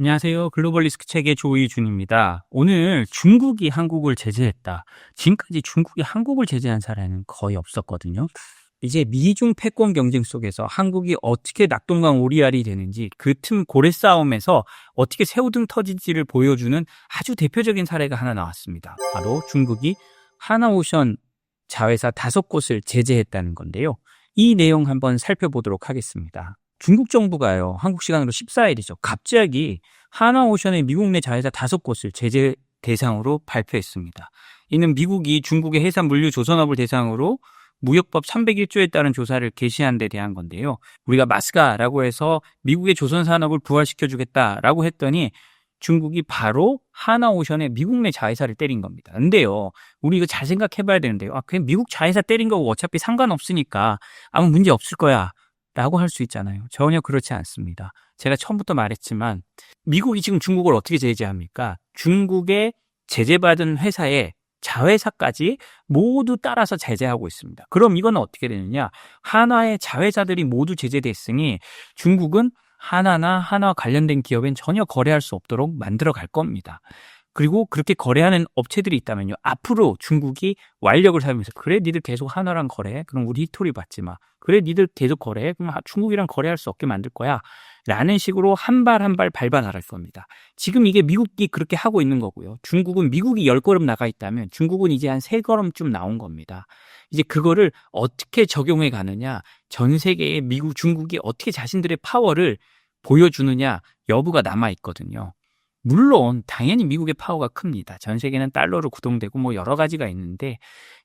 안녕하세요. 글로벌 리스크 책의 조이준입니다. 오늘 중국이 한국을 제재했다. 지금까지 중국이 한국을 제재한 사례는 거의 없었거든요. 이제 미중 패권 경쟁 속에서 한국이 어떻게 낙동강 오리알이 되는지 그 틈 고래 싸움에서 어떻게 새우등 터질지를 보여주는 아주 대표적인 사례가 하나 나왔습니다. 바로 중국이 하나오션 자회사 다섯 곳을 제재했다는 건데요. 이 내용 한번 살펴보도록 하겠습니다. 중국 정부가요, 한국 시간으로 14일이죠. 갑자기 하나오션의 미국 내 자회사 다섯 곳을 제재 대상으로 발표했습니다. 이는 미국이 중국의 해산 물류 조선업을 대상으로 무역법 301조에 따른 조사를 개시한 데 대한 건데요. 우리가 마스가라고 해서 미국의 조선 산업을 부활시켜 주겠다라고 했더니 중국이 바로 하나오션의 미국 내 자회사를 때린 겁니다. 근데요, 우리 이거 잘 생각해 봐야 되는데요. 아, 그냥 미국 자회사 때린 거고 어차피 상관없으니까 아무 문제 없을 거야. 라고 할 수 있잖아요. 전혀 그렇지 않습니다. 제가 처음부터 말했지만 미국이 지금 중국을 어떻게 제재합니까? 중국의 제재받은 회사에 자회사까지 모두 따라서 제재하고 있습니다. 그럼 이건 어떻게 되느냐? 하나의 자회사들이 모두 제재됐으니 중국은 하나나 하나와 관련된 기업엔 전혀 거래할 수 없도록 만들어 갈 겁니다. 그리고 그렇게 거래하는 업체들이 있다면요. 앞으로 중국이 완력을 사용해서 그래 니들 계속 하나랑 거래해. 그럼 우리 히토리 받지 마. 그래 니들 계속 거래해. 그럼 중국이랑 거래할 수 없게 만들 거야. 라는 식으로 한 발 한 발 밟아 나갈 겁니다. 지금 이게 미국이 그렇게 하고 있는 거고요. 중국은 미국이 열 걸음 나가 있다면 중국은 이제 한 세 걸음쯤 나온 겁니다. 이제 그거를 어떻게 적용해 가느냐, 전 세계의 미국, 중국이 어떻게 자신들의 파워를 보여주느냐 여부가 남아 있거든요. 물론 당연히 미국의 파워가 큽니다. 전 세계는 달러로 구동되고 뭐 여러 가지가 있는데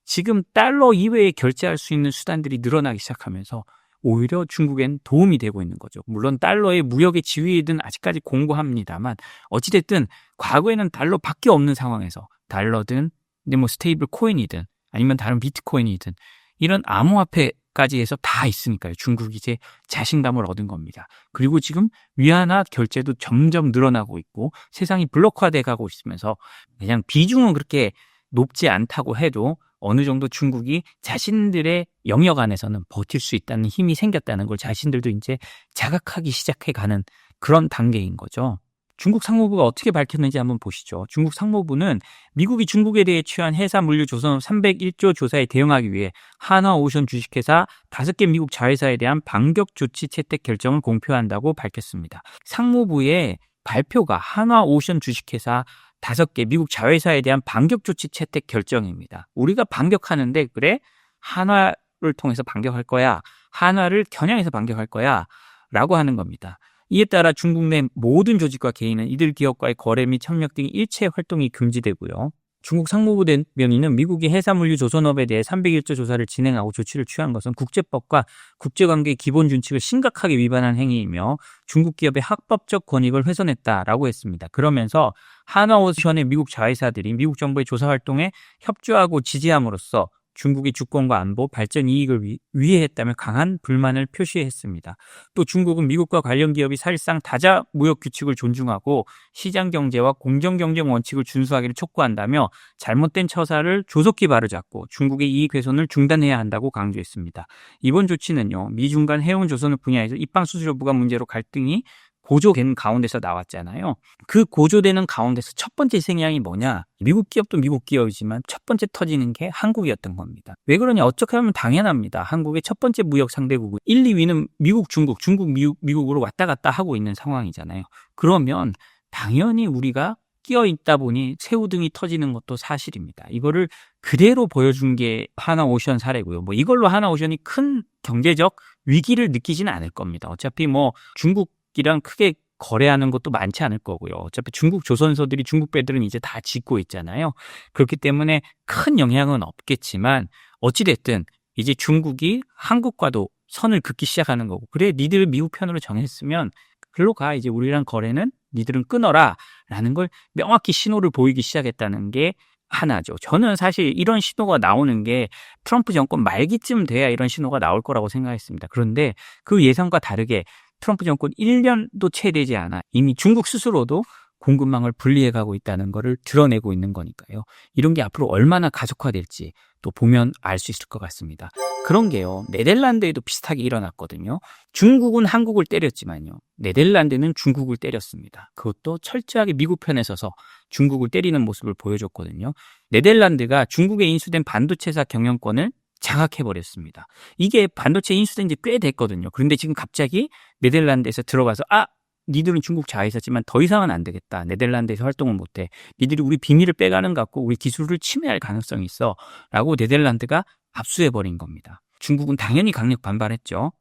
지금 달러 이외에 결제할 수 있는 수단들이 늘어나기 시작하면서 오히려 중국엔 도움이 되고 있는 거죠. 물론 달러의 무역의 지위든 아직까지 공고합니다만 어찌됐든 과거에는 달러밖에 없는 상황에서 달러든 뭐 스테이블 코인이든 아니면 다른 비트코인이든 이런 암호화폐 까지 해서 다 있으니까요. 중국이 이제 자신감을 얻은 겁니다. 그리고 지금 위안화 결제도 점점 늘어나고 있고 세상이 블록화돼 가고 있으면서 그냥 비중은 그렇게 높지 않다고 해도 어느 정도 중국이 자신들의 영역 안에서는 버틸 수 있다는 힘이 생겼다는 걸 자신들도 이제 자각하기 시작해 가는 그런 단계인 거죠. 중국 상무부가 어떻게 밝혔는지 한번 보시죠. 중국 상무부는 미국이 중국에 대해 취한 해사 물류 조선업 301조 조사에 대응하기 위해 한화 오션 주식회사 5개 미국 자회사에 대한 반격 조치 채택 결정을 공표한다고 밝혔습니다. 상무부의 발표가 한화 오션 주식회사 5개 미국 자회사에 대한 반격 조치 채택 결정입니다. 우리가 반격하는데 그래? 한화를 통해서 반격할 거야. 한화를 겨냥해서 반격할 거야. 라고 하는 겁니다. 이에 따라 중국 내 모든 조직과 개인은 이들 기업과의 거래 및 협력 등 일체 활동이 금지되고요. 중국 상무부 대변인은 미국이 해사물류 조선업에 대해 301조 조사를 진행하고 조치를 취한 것은 국제법과 국제관계의 기본 준칙을 심각하게 위반한 행위이며 중국 기업의 합법적 권익을 훼손했다라고 했습니다. 그러면서 한화오션의 미국 자회사들이 미국 정부의 조사 활동에 협조하고 지지함으로써 중국의 주권과 안보, 발전 이익을 위, 위해했다며 강한 불만을 표시했습니다. 또 중국은 미국과 관련 기업이 사실상 다자 무역 규칙을 존중하고 시장 경제와 공정 경쟁 원칙을 준수하기를 촉구한다며 잘못된 처사를 조속히 바로잡고 중국의 이익 훼손을 중단해야 한다고 강조했습니다. 이번 조치는요, 미중 간 해운 조선업 분야에서 입방 수출 여부가 문제로 갈등이 고조된 가운데서 나왔잖아요. 그 고조되는 가운데서 첫 번째 생양이 뭐냐? 미국 기업도 미국 기업이지만 첫 번째 터지는 게 한국이었던 겁니다. 왜 그러냐? 어떻게 하면 당연합니다. 한국의 첫 번째 무역 상대국은 1, 2위는 미국, 중국, 중국, 미국, 미국으로 왔다 갔다 하고 있는 상황이잖아요. 그러면 당연히 우리가 끼어 있다 보니 새우등이 터지는 것도 사실입니다. 이거를 그대로 보여준 게 하나오션 사례고요. 뭐 이걸로 하나오션이 큰 경제적 위기를 느끼지는 않을 겁니다. 어차피 뭐 중국 이랑 크게 거래하는 것도 많지 않을 거고요. 어차피 중국 조선소들이 중국 배들은 이제 다 짓고 있잖아요. 그렇기 때문에 큰 영향은 없겠지만 어찌됐든 이제 중국이 한국과도 선을 긋기 시작하는 거고 그래 니들 미국 편으로 정했으면 글로 가 이제 우리랑 거래는 니들은 끊어라 라는 걸 명확히 신호를 보이기 시작했다는 게 하나죠. 저는 사실 이런 신호가 나오는 게 트럼프 정권 말기쯤 돼야 이런 신호가 나올 거라고 생각했습니다. 그런데 그 예상과 다르게 트럼프 정권 1년도 채 되지 않아 이미 중국 스스로도 공급망을 분리해 가고 있다는 것을 드러내고 있는 거니까요. 이런 게 앞으로 얼마나 가속화될지 또 보면 알 수 있을 것 같습니다. 그런 게요. 네덜란드에도 비슷하게 일어났거든요. 중국은 한국을 때렸지만요. 네덜란드는 중국을 때렸습니다. 그것도 철저하게 미국 편에 서서 중국을 때리는 모습을 보여줬거든요. 네덜란드가 중국에 인수된 반도체사 경영권을 장악해버렸습니다. 이게 반도체 인수된 지 꽤 됐거든요. 그런데 지금 갑자기 네덜란드에서 들어가서 아 니들은 중국 자회사지만 더 이상은 안 되겠다. 네덜란드에서 활동을 못해. 니들이 우리 비밀을 빼가는 것 같고 우리 기술을 침해할 가능성이 있어. 라고 네덜란드가 압수해버린 겁니다. 중국은 당연히 강력 반발했죠.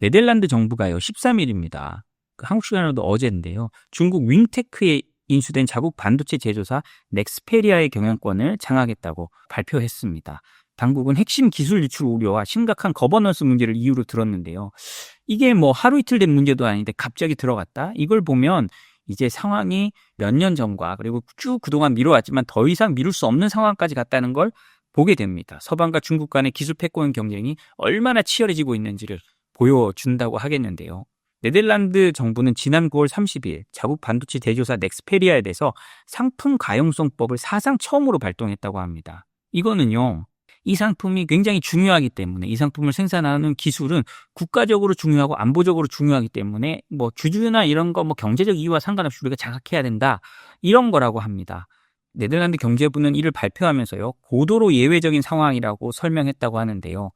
네덜란드 정부가요, 13일입니다. 그 한국 시간으로도 어제인데요. 중국 윙테크에 인수된 자국 반도체 제조사 넥스페리아의 경영권을 장악했다고 발표했습니다. 당국은 핵심 기술 유출 우려와 심각한 거버넌스 문제를 이유로 들었는데요. 이게 뭐 하루 이틀 된 문제도 아닌데 갑자기 들어갔다? 이걸 보면 이제 상황이 몇 년 전과 그리고 쭉 그동안 미뤄왔지만 더 이상 미룰 수 없는 상황까지 갔다는 걸 보게 됩니다. 서방과 중국 간의 기술 패권 경쟁이 얼마나 치열해지고 있는지를 보여준다고 하겠는데요. 네덜란드 정부는 지난 9월 30일 자국 반도체 대조사 넥스페리아에 대해서 상품 가용성법을 사상 처음으로 발동했다고 합니다. 이거는요, 이 상품이 굉장히 중요하기 때문에 이 상품을 생산하는 기술은 국가적으로 중요하고 안보적으로 중요하기 때문에 뭐 주주나 이런 거 뭐 경제적 이유와 상관없이 우리가 장악해야 된다 이런 거라고 합니다. 네덜란드 경제부는 이를 발표하면서요 고도로 예외적인 상황이라고 설명했다고 하는데요.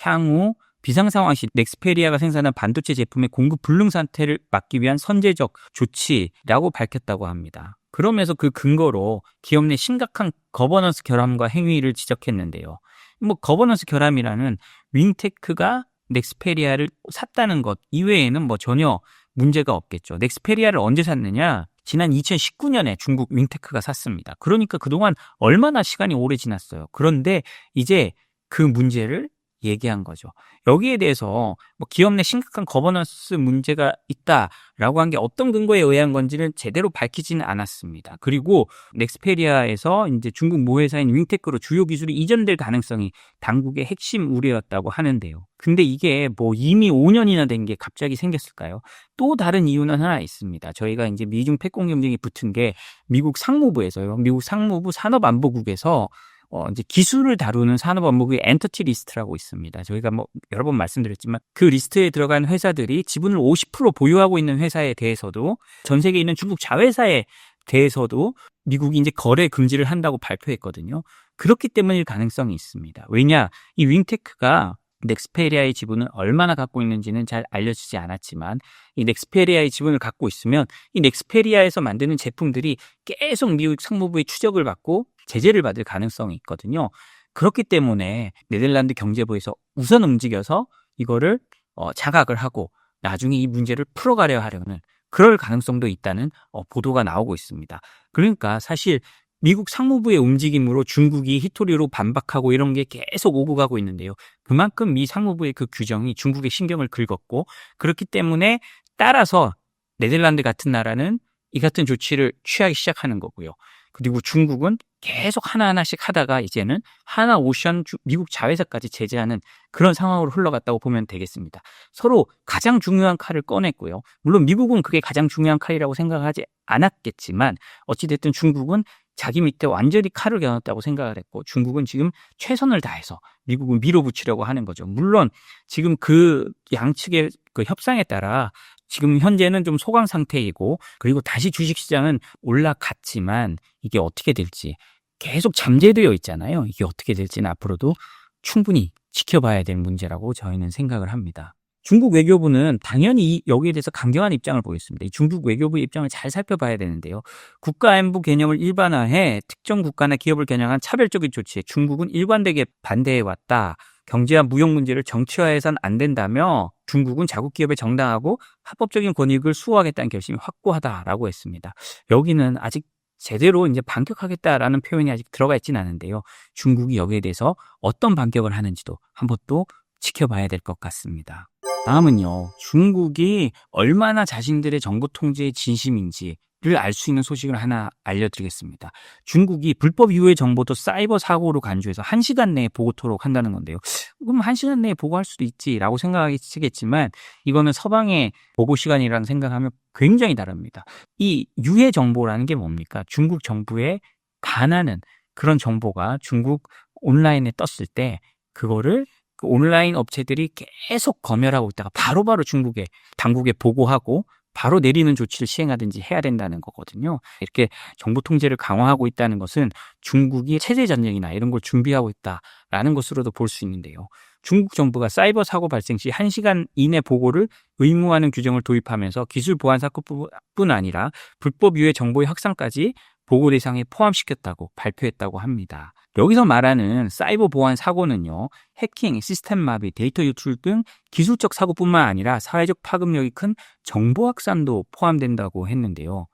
향후 비상 상황 시 넥스페리아가 생산한 반도체 제품의 공급 불능 상태를 막기 위한 선제적 조치라고 밝혔다고 합니다. 그러면서 그 근거로 기업 내 심각한 거버넌스 결함과 행위를 지적했는데요. 뭐 거버넌스 결함이라는 윈테크가 넥스페리아를 샀다는 것 이외에는 뭐 전혀 문제가 없겠죠. 넥스페리아를 언제 샀느냐? 지난 2019년에 중국 윈테크가 샀습니다. 그러니까 그동안 얼마나 시간이 오래 지났어요. 그런데 이제 그 문제를 얘기한 거죠. 여기에 대해서 뭐 기업 내 심각한 거버넌스 문제가 있다라고 한 게 어떤 근거에 의한 건지는 제대로 밝히지는 않았습니다. 그리고 넥스페리아에서 이제 중국 모회사인 윙테크로 주요 기술이 이전될 가능성이 당국의 핵심 우려였다고 하는데요. 근데 이게 뭐 이미 5년이나 된 게 갑자기 생겼을까요? 또 다른 이유는 하나 있습니다. 저희가 이제 미중 패권 경쟁이 붙은 게 미국 상무부에서요. 미국 상무부 산업안보국에서 어, 이제 기술을 다루는 산업 업무의 엔터티 리스트라고 있습니다. 저희가 뭐 여러 번 말씀드렸지만 그 리스트에 들어간 회사들이 지분을 50% 보유하고 있는 회사에 대해서도 전 세계에 있는 중국 자회사에 대해서도 미국이 이제 거래 금지를 한다고 발표했거든요. 그렇기 때문일 가능성이 있습니다. 왜냐, 이 윙테크가 넥스페리아의 지분을 얼마나 갖고 있는지는 잘 알려지지 않았지만 이 넥스페리아의 지분을 갖고 있으면 이 넥스페리아에서 만드는 제품들이 계속 미국 상무부의 추적을 받고 제재를 받을 가능성이 있거든요. 그렇기 때문에 네덜란드 경제부에서 우선 움직여서 이거를 어, 자각을 하고 나중에 이 문제를 풀어가려 하려는 그럴 가능성도 있다는 어, 보도가 나오고 있습니다. 그러니까 사실 미국 상무부의 움직임으로 중국이 히토리로 반박하고 이런 게 계속 오고 가고 있는데요. 그만큼 미 상무부의 그 규정이 중국의 신경을 긁었고 그렇기 때문에 따라서 네덜란드 같은 나라는 이 같은 조치를 취하기 시작하는 거고요. 그리고 중국은 계속 하나하나씩 하다가 이제는 하나 오션 미국 자회사까지 제재하는 그런 상황으로 흘러갔다고 보면 되겠습니다. 서로 가장 중요한 칼을 꺼냈고요. 물론 미국은 그게 가장 중요한 칼이라고 생각하지 않았겠지만 어찌됐든 중국은 자기 밑에 완전히 칼을 겨눴다고 생각을 했고 중국은 지금 최선을 다해서 미국을 밀어붙이려고 하는 거죠. 물론 지금 그 양측의 그 협상에 따라 지금 현재는 좀 소강 상태이고 그리고 다시 주식시장은 올라갔지만 이게 어떻게 될지 계속 잠재되어 있잖아요. 이게 어떻게 될지는 앞으로도 충분히 지켜봐야 될 문제라고 저희는 생각을 합니다. 중국 외교부는 당연히 여기에 대해서 강경한 입장을 보였습니다. 중국 외교부의 입장을 잘 살펴봐야 되는데요. 국가안보 개념을 일반화해 특정 국가나 기업을 겨냥한 차별적인 조치에 중국은 일관되게 반대해왔다. 경제와 무역 문제를 정치화해선 안 된다며 중국은 자국 기업의 정당하고 합법적인 권익을 수호하겠다는 결심이 확고하다라고 했습니다. 여기는 아직 제대로 이제 반격하겠다라는 표현이 아직 들어가 있지는 않은데요. 중국이 여기에 대해서 어떤 반격을 하는지도 한번 또 지켜봐야 될 것 같습니다. 다음은요. 중국이 얼마나 자신들의 정보 통제에 진심인지 알수 있는 소식을 하나 알려드리겠습니다. 중국이 불법 유해 정보도 사이버 사고로 간주해서 1시간 내에 보고토록 한다는 건데요. 그럼 1시간 내에 보고할 수도 있지라고 생각하시겠지만 이거는 서방의 보고 시간이라는 생각하면 굉장히 다릅니다. 이 유해 정보라는 게 뭡니까? 중국 정부에 반하는 그런 정보가 중국 온라인에 떴을 때 그거를 그 온라인 업체들이 계속 검열하고 있다가 바로 바로 중국에 당국에 보고하고 바로 내리는 조치를 시행하든지 해야 된다는 거거든요. 이렇게 정보 통제를 강화하고 있다는 것은 중국이 체제 전쟁이나 이런 걸 준비하고 있다라는 것으로도 볼 수 있는데요. 중국 정부가 사이버 사고 발생 시 1시간 이내 보고를 의무화하는 규정을 도입하면서 기술 보안 사건뿐 아니라 불법 유해 정보의 확산까지 보고 대상에 포함시켰다고 발표했다고 합니다. 여기서 말하는 사이버 보안 사고는요, 해킹, 시스템 마비, 데이터 유출 등 기술적 사고뿐만 아니라 사회적 파급력이 큰 정보 확산도 포함된다고 했는데요.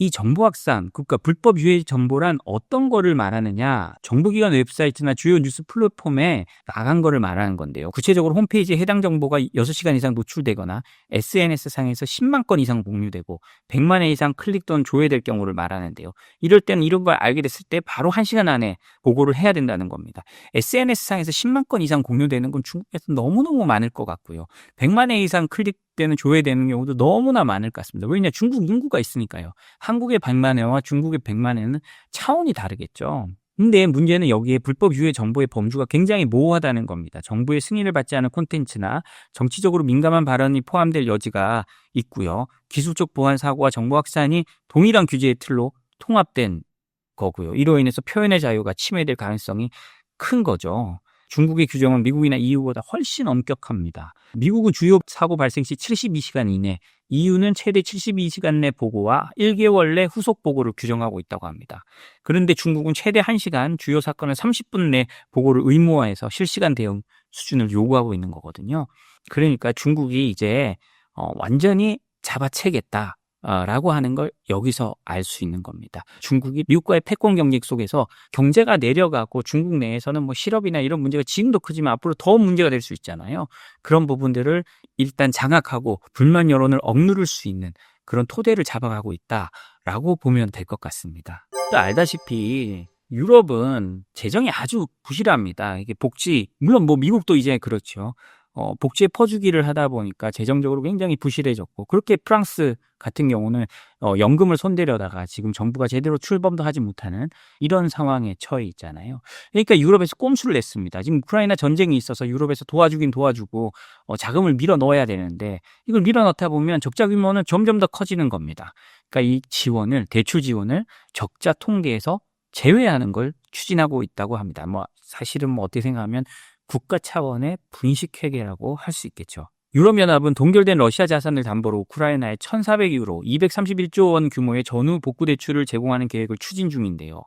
이 정보 확산, 그러니까 불법 유해 정보란 어떤 거를 말하느냐? 정부기관 웹사이트나 주요 뉴스 플랫폼에 나간 거를 말하는 건데요. 구체적으로 홈페이지에 해당 정보가 6시간 이상 노출되거나 SNS상에서 10만 건 이상 공유되고 100만 회 이상 클릭 또는 조회될 경우를 말하는데요. 이럴 때는 이런 걸 알게 됐을 때 바로 1시간 안에 보고를 해야 된다는 겁니다. SNS상에서 10만 건 이상 공유되는 건 중국에서 너무너무 많을 것 같고요. 100만 회 이상 클릭 되는 조회되는 경우도 너무나 많을 것 같습니다. 왜냐 중국 인구가 있으니까요. 한국의 100만 회와 중국의 100만 회는 차원이 다르겠죠. 근데 문제는 여기에 불법 유해 정보의 범주가 굉장히 모호하다는 겁니다. 정부의 승인을 받지 않은 콘텐츠나 정치적으로 민감한 발언이 포함될 여지가 있고요. 기술적 보안 사고와 정보 확산이 동일한 규제의 틀로 통합된 거고요. 이로 인해서 표현의 자유가 침해될 가능성이 큰 거죠. 중국의 규정은 미국이나 EU보다 훨씬 엄격합니다. 미국은 주요 사고 발생 시 72시간 이내, EU는 최대 72시간 내 보고와 1개월 내 후속 보고를 규정하고 있다고 합니다. 그런데 중국은 최대 1시간, 주요 사건을 30분 내 보고를 의무화해서 실시간 대응 수준을 요구하고 있는 거거든요. 그러니까 중국이 이제 어, 완전히 잡아채겠다. 라고 하는 걸 여기서 알 수 있는 겁니다. 중국이 미국과의 패권 경쟁 속에서 경제가 내려가고 중국 내에서는 뭐 실업이나 이런 문제가 지금도 크지만 앞으로 더 문제가 될 수 있잖아요. 그런 부분들을 일단 장악하고 불만 여론을 억누를 수 있는 그런 토대를 잡아가고 있다라고 보면 될 것 같습니다. 또 알다시피 유럽은 재정이 아주 부실합니다. 이게 복지 물론 뭐 미국도 이제 그렇죠. 어, 복지에 퍼주기를 하다 보니까 재정적으로 굉장히 부실해졌고 그렇게 프랑스 같은 경우는 어, 연금을 손대려다가 지금 정부가 제대로 출범도 하지 못하는 이런 상황에 처해 있잖아요. 그러니까 유럽에서 꼼수를 냈습니다. 지금 우크라이나 전쟁이 있어서 유럽에서 도와주긴 도와주고 어, 자금을 밀어 넣어야 되는데 이걸 밀어 넣다 보면 적자 규모는 점점 더 커지는 겁니다. 그러니까 이 지원을 대출 지원을 적자 통계에서 제외하는 걸 추진하고 있다고 합니다. 뭐 사실은 뭐 어떻게 생각하면 국가 차원의 분식회계라고 할 수 있겠죠. 유럽연합은 동결된 러시아 자산을 담보로 우크라이나에 1,400유로, 231조 원 규모의 전후 복구 대출을 제공하는 계획을 추진 중인데요.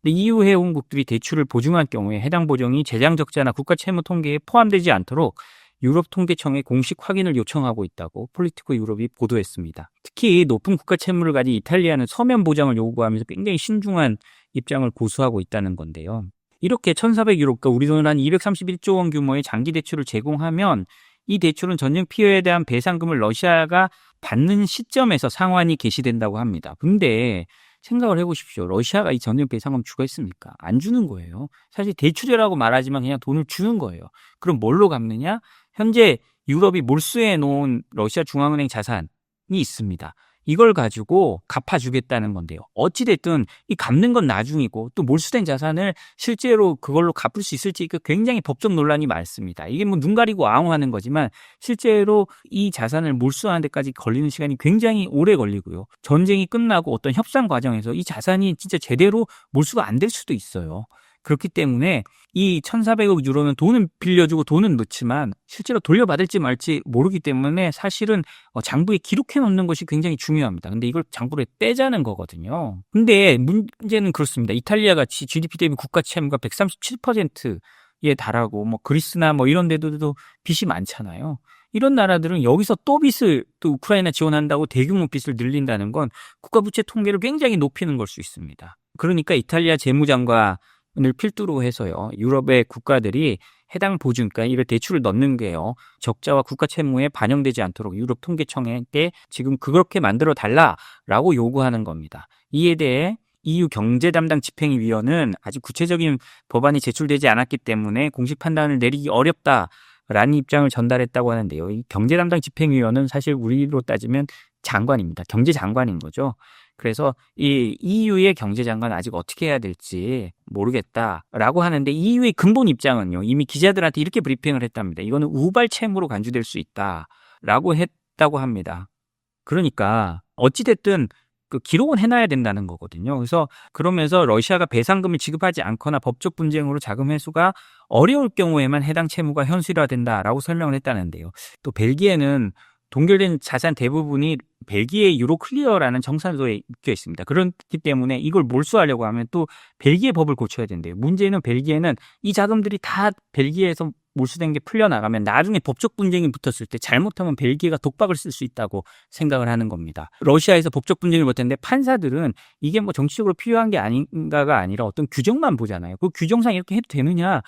근데 EU 회원국들이 대출을 보증할 경우에 해당 보정이 재정 적자나 국가 채무 통계에 포함되지 않도록 유럽 통계청에 공식 확인을 요청하고 있다고 폴리티코 유럽이 보도했습니다. 특히 높은 국가 채무를 가진 이탈리아는 서면 보장을 요구하면서 굉장히 신중한 입장을 고수하고 있다는 건데요. 이렇게 1,400유로, 그러니까 우리 돈으로 한 231조 원 규모의 장기 대출을 제공하면 이 대출은 전쟁 피해에 대한 배상금을 러시아가 받는 시점에서 상환이 개시된다고 합니다. 근데 생각을 해보십시오. 러시아가 이 전쟁 배상금 주겠습니까? 안 주는 거예요. 사실 대출이라고 말하지만 그냥 돈을 주는 거예요. 그럼 뭘로 갚느냐? 현재 유럽이 몰수해 놓은 러시아 중앙은행 자산이 있습니다. 이걸 가지고 갚아주겠다는 건데요. 어찌됐든 이 갚는 건 나중이고 또 몰수된 자산을 실제로 그걸로 갚을 수 있을지 그 굉장히 법적 논란이 많습니다. 이게 뭐 눈 가리고 아웅하는 거지만 실제로 이 자산을 몰수하는 데까지 걸리는 시간이 굉장히 오래 걸리고요. 전쟁이 끝나고 어떤 협상 과정에서 이 자산이 진짜 제대로 몰수가 안 될 수도 있어요. 그렇기 때문에 이 1,400억 유로는 돈은 빌려주고 돈은 넣지만 실제로 돌려받을지 말지 모르기 때문에 사실은 어, 장부에 기록해 놓는 것이 굉장히 중요합니다. 근데 이걸 장부에 떼자는 거거든요. 근데 문제는 그렇습니다. 이탈리아가 GDP 대비 국가 채무가 137%에 달하고 뭐 그리스나 뭐 이런 데도 빚이 많잖아요. 이런 나라들은 여기서 또 빚을 또 우크라이나 지원한다고 대규모 빚을 늘린다는 건 국가 부채 통계를 굉장히 높이는 걸 수 있습니다. 그러니까 이탈리아 재무장과 을 필두로 해서요. 유럽의 국가들이 해당 보증, 그러니까 이를 대출을 넣는 게요. 적자와 국가 채무에 반영되지 않도록 유럽 통계청에게 지금 그렇게 만들어 달라라고 요구하는 겁니다. 이에 대해 EU 경제 담당 집행위원은 아직 구체적인 법안이 제출되지 않았기 때문에 공식 판단을 내리기 어렵다 라는 입장을 전달했다고 하는데요. 이 경제 담당 집행위원은 사실 우리로 따지면 장관입니다. 경제 장관인 거죠. 그래서 이 EU의 경제장관 아직 어떻게 해야 될지 모르겠다라고 하는데 EU의 근본 입장은요. 이미 기자들한테 이렇게 브리핑을 했답니다. 이거는 우발 채무로 간주될 수 있다라고 했다고 합니다. 그러니까 어찌됐든 그 기록은 해놔야 된다는 거거든요. 그래서 그러면서 러시아가 배상금을 지급하지 않거나 법적 분쟁으로 자금 회수가 어려울 경우에만 해당 채무가 현실화된다라고 설명을 했다는데요. 또 벨기에는 동결된 자산 대부분이 벨기에 유로 클리어라는 정산소에 입겨 있습니다. 그렇기 때문에 이걸 몰수하려고 하면 또 벨기에 법을 고쳐야 된대요. 문제는 벨기에는 이 자금들이 다 벨기에에서 몰수된 게 풀려나가면 나중에 법적 분쟁이 붙었을 때 잘못하면 벨기에가 독박을 쓸 수 있다고 생각을 하는 겁니다. 러시아에서 법적 분쟁을 못했는데 판사들은 이게 뭐 정치적으로 필요한 게 아닌가가 아니라 어떤 규정만 보잖아요. 그 규정상 이렇게 해도 되느냐만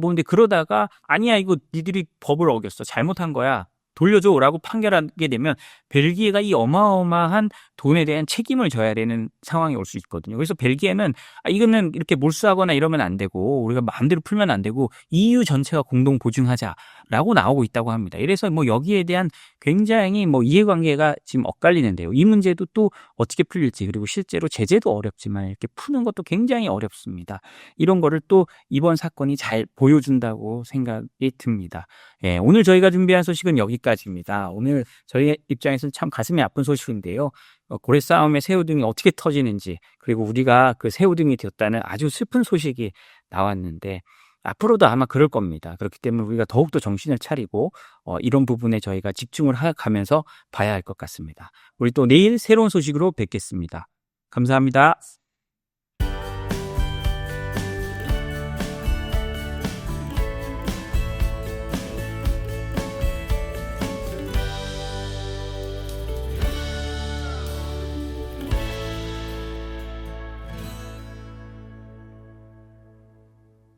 보는데 그러다가 아니야 이거 니들이 법을 어겼어 잘못한 거야 돌려줘라고 판결하게 되면 벨기에가 이 어마어마한 돈에 대한 책임을 져야 되는 상황이 올 수 있거든요. 그래서 벨기에는 아, 이거는 이렇게 몰수하거나 이러면 안 되고 우리가 마음대로 풀면 안 되고 EU 전체가 공동 보증하자라고 나오고 있다고 합니다. 이래서 뭐 여기에 대한 굉장히 뭐 이해관계가 지금 엇갈리는데요. 이 문제도 또 어떻게 풀릴지 그리고 실제로 제재도 어렵지만 이렇게 푸는 것도 굉장히 어렵습니다. 이런 거를 또 이번 사건이 잘 보여준다고 생각이 듭니다. 예, 오늘 저희가 준비한 소식은 여기 까지입니다. 오늘 저희 입장에서는 참 가슴이 아픈 소식인데요. 어, 고래 싸움의 새우등이 어떻게 터지는지 그리고 우리가 그 새우등이 되었다는 아주 슬픈 소식이 나왔는데 앞으로도 아마 그럴 겁니다. 그렇기 때문에 우리가 더욱더 정신을 차리고 어, 이런 부분에 저희가 집중을 하면서 봐야 할 것 같습니다. 우리 또 내일 새로운 소식으로 뵙겠습니다. 감사합니다.